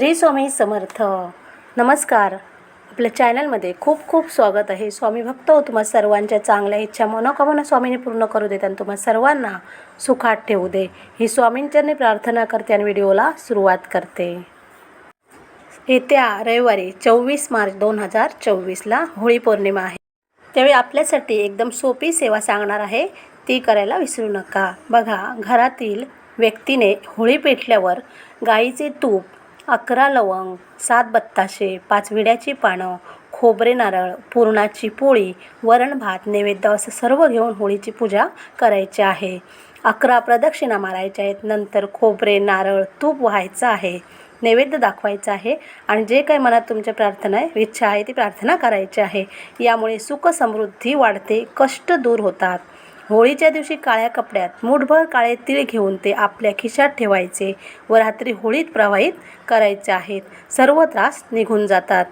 श्री स्वामी समर्थ. नमस्कार. आपल्या चॅनलमध्ये खूप खूप स्वागत आहे. स्वामी भक्त हो तुम्हा सर्वांच्या चांगल्या इच्छा मनोकामना स्वामीने पूर्ण करू देत आणि तुम्हा सर्वांना सुखात ठेवू दे. ही स्वामींचरणी प्रार्थना करते आणि व्हिडिओला सुरुवात करते. येत्या रविवारी चोवीस मार्च दोन हजार चोवीसला होळी पौर्णिमा आहे. त्यावेळी आपल्यासाठी एकदम सोपी सेवा सांगणार आहे. ती करायला विसरू नका. बघा घरातील व्यक्तीने होळी पेटल्यावर गाईचे तूप अकरा लवंग सात बत्ताशे पाच विड्याची पानं खोबरे नारळ पुरणाची पोळी वरण भात नैवेद्य असं सर्व घेऊन होळीची पूजा करायची आहे. अकरा प्रदक्षिणा मारायच्या आहेत. नंतर खोबरे नारळ तूप व्हायचं आहे. नैवेद्य दाखवायचं आहे आणि जे काही मनात तुमच्या प्रार्थना आहे इच्छा आहे ती प्रार्थना करायची आहे. यामुळे सुख समृद्धी वाढते कष्ट दूर होतात. होळीच्या दिवशी काळ्या कपड्यात मुठभर काळे तीळ घेऊन ते आपल्या खिशात ठेवायचे व रात्री होळीत प्रवाहित करायचे आहेत. सर्व त्रास निघून जातात.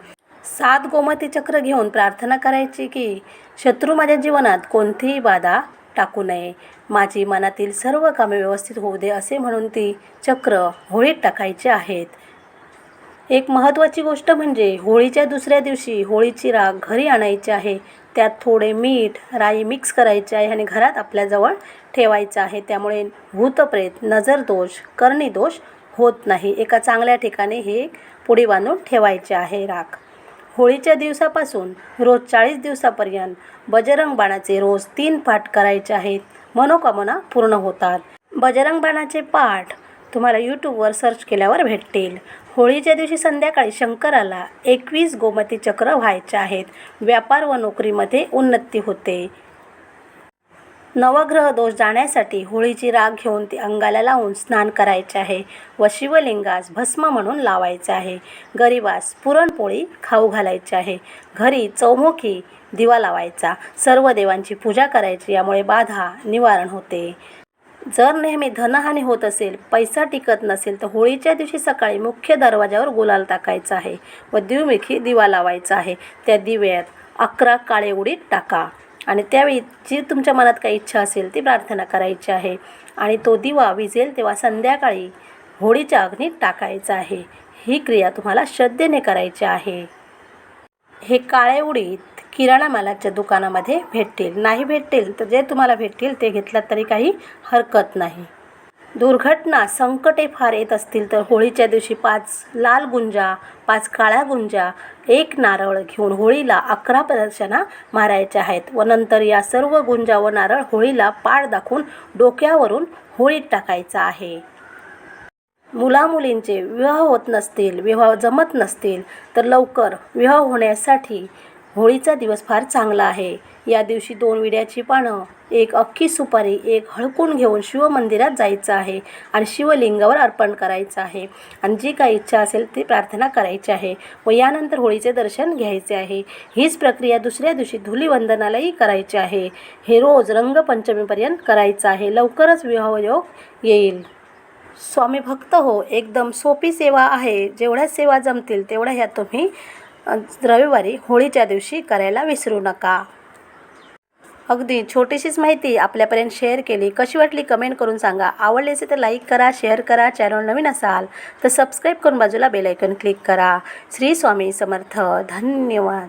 सात गोमती चक्र घेऊन प्रार्थना करायची की शत्रू माझ्या जीवनात कोणतीही बाधा टाकू नये. माझी मनातील सर्व कामे व्यवस्थित होऊ दे असे म्हणून ती चक्र होळीत टाकायचे आहेत. एक महत्त्वाची गोष्ट म्हणजे होळीच्या दुसऱ्या दिवशी होळीची राख घरी आणायची आहे. त्यात थोडे मीठ राई मिक्स करायचे आहे आणि घरात आपल्याजवळ ठेवायचं आहे. त्यामुळे भूतप्रेत नजरदोष कर्णीदोष होत नाही. एका चांगल्या ठिकाणी हे पुढे बांधून ठेवायचे आहे राख. होळीच्या दिवसापासून रोज चाळीस दिवसापर्यंत बजरंग बाणाचे रोज तीन पाठ करायचे आहेत. मनोकामना पूर्ण होतात. बजरंग बाणाचे पाठ तुम्हाला यूट्यूबवर सर्च केल्यावर भेटतील. होळीच्या दिवशी संध्याकाळी शंकराला एकवीस गोमती चक्र व्हायचे आहेत. व्यापार व नोकरीमध्ये उन्नती होते. नवग्रह दोष जाण्यासाठी होळीची राग घेऊन ती अंगाला लावून स्नान करायचे आहे व शिवलिंगास भस्म म्हणून लावायचे आहे. गरिबास पुरणपोळी खाऊ घालायची आहे. घरी चौमुखी दिवा लावायचा. सर्व देवांची पूजा करायची यामुळे बाधा निवारण होते. जर नेहमी धनहानी होत असेल पैसा टिकत नसेल तर होळीच्या दिवशी सकाळी मुख्य दरवाजावर गुलाल टाकायचा आहे व द्विमुखी दिवा लावायचा आहे. त्या दिव्यात अकरा काळे उडीत टाका. आणि त्यावेळी जी तुमच्या मनात काही इच्छा असेल ती प्रार्थना करायची आहे. आणि तो दिवा विजेल तेव्हा संध्याकाळी होळीच्या अग्नीत टाकायचा आहे. ही क्रिया तुम्हाला श्रद्धेने करायची आहे. हे काळे उडीद किराणा मालाच्या दुकानामध्ये भेटतील. नाही भेटतील तर जे तुम्हाला भेटतील ते घेतलात तरी काही हरकत नाही. दुर्घटना संकटे फार येत असतील तर होळीच्या दिवशी पाच लाल गुंजा पाच काळ्या गुंजा एक नारळ घेऊन होळीला अकरा प्रदर्शना मारायच्या आहेत व नंतर या सर्व गुंजा व नारळ होळीला पाड दाखवून डोक्यावरून होळीत टाकायचा आहे. मुलामुलींचे विवाह होत नसतील विवाह जमत नसतील तर लवकर विवाह होण्यासाठी होळीचा दिवस फार चांगला आहे. या दिवशी दोन विड्याची पानं एक अख्खी सुपारी एक हळकून घेऊन शिवमंदिरात जायचं आहे आणि शिवलिंगावर अर्पण करायचं आहे. आणि जी काही इच्छा असेल ती प्रार्थना करायची आहे व यानंतर होळीचे दर्शन घ्यायचे आहे. हीच प्रक्रिया दुसऱ्या दिवशी धुलीवंदनालाही करायची आहे. हे रोज रंगपंचमीपर्यंत करायचं आहे. लवकरच विवाहयोग येईल. स्वामी भक्त हो एकदम सोपी सेवा आहे. जेवढ्या सेवा जमतील तेवढ्या ह्या तुम्ही रविवारी होळीच्या दिवशी करायला विसरू नका. अगदी छोटीशीच माहिती आपल्यापर्यंत शेअर केली. कशी वाटली कमेंट करून सांगा. आवडली असेल तर लाईक करा शेअर करा चॅनल नवीन असाल तर सबस्क्राईब करून बाजूला बेलायकन क्लिक करा. श्री स्वामी समर्थ. धन्यवाद.